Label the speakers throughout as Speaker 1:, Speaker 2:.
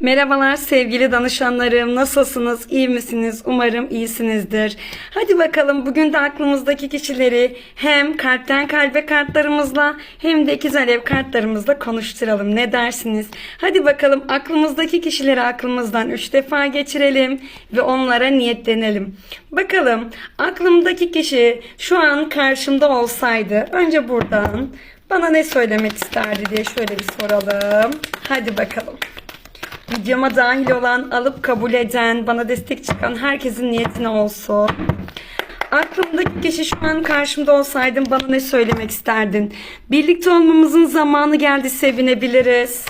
Speaker 1: Merhabalar sevgili danışanlarım. Nasılsınız? İyi misiniz? Umarım iyisinizdir. Hadi bakalım bugün de aklımızdaki kişileri hem kalpten kalbe kartlarımızla hem de ikiz alev kartlarımızla konuşturalım. Ne dersiniz? Hadi bakalım aklımızdaki kişileri aklımızdan üç defa geçirelim ve onlara niyetlenelim. Bakalım aklımdaki kişi şu an karşımda olsaydı önce buradan bana ne söylemek isterdi diye şöyle bir soralım. Hadi bakalım. Videoma dahil olan, alıp kabul eden, bana destek çıkan herkesin niyetine olsun. Aklımdaki kişi şu an karşımda olsaydın bana ne söylemek isterdin? Birlikte olmamızın zamanı geldi sevinebiliriz.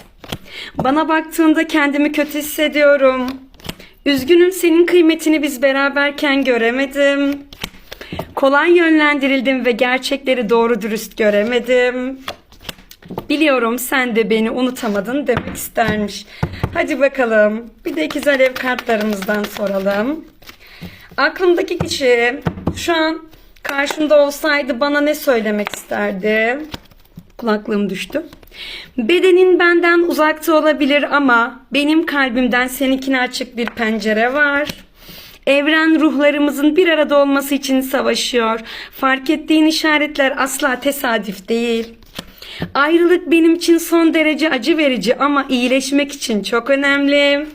Speaker 1: Bana baktığında kendimi kötü hissediyorum. Üzgünüm senin kıymetini biz beraberken göremedim. Kolay yönlendirildim ve gerçekleri doğru dürüst göremedim. Biliyorum sen de beni unutamadın demek istermiş. Hadi bakalım. Bir de ikiz alev kartlarımızdan soralım. Aklımdaki kişi şu an karşımda olsaydı bana ne söylemek isterdi? Kulaklığım düştü. Bedenin benden uzakta olabilir ama benim kalbimden seninkine açık bir pencere var. Evren ruhlarımızın bir arada olması için savaşıyor. Fark ettiğin işaretler asla tesadüf değil. Ayrılık benim için son derece acı verici ama iyileşmek için çok önemli.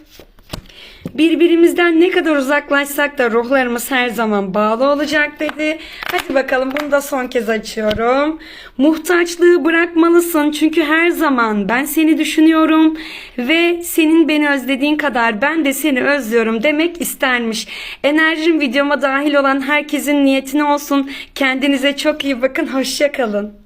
Speaker 1: Birbirimizden ne kadar uzaklaşsak da ruhlarımız her zaman bağlı olacak dedi. Hadi bakalım bunu da son kez açıyorum. Muhtaçlığı bırakmalısın çünkü her zaman ben seni düşünüyorum ve senin beni özlediğin kadar ben de seni özlüyorum demek istermiş. Enerjim videoma dahil olan herkesin niyetine olsun. Kendinize çok iyi bakın. Hoşça kalın.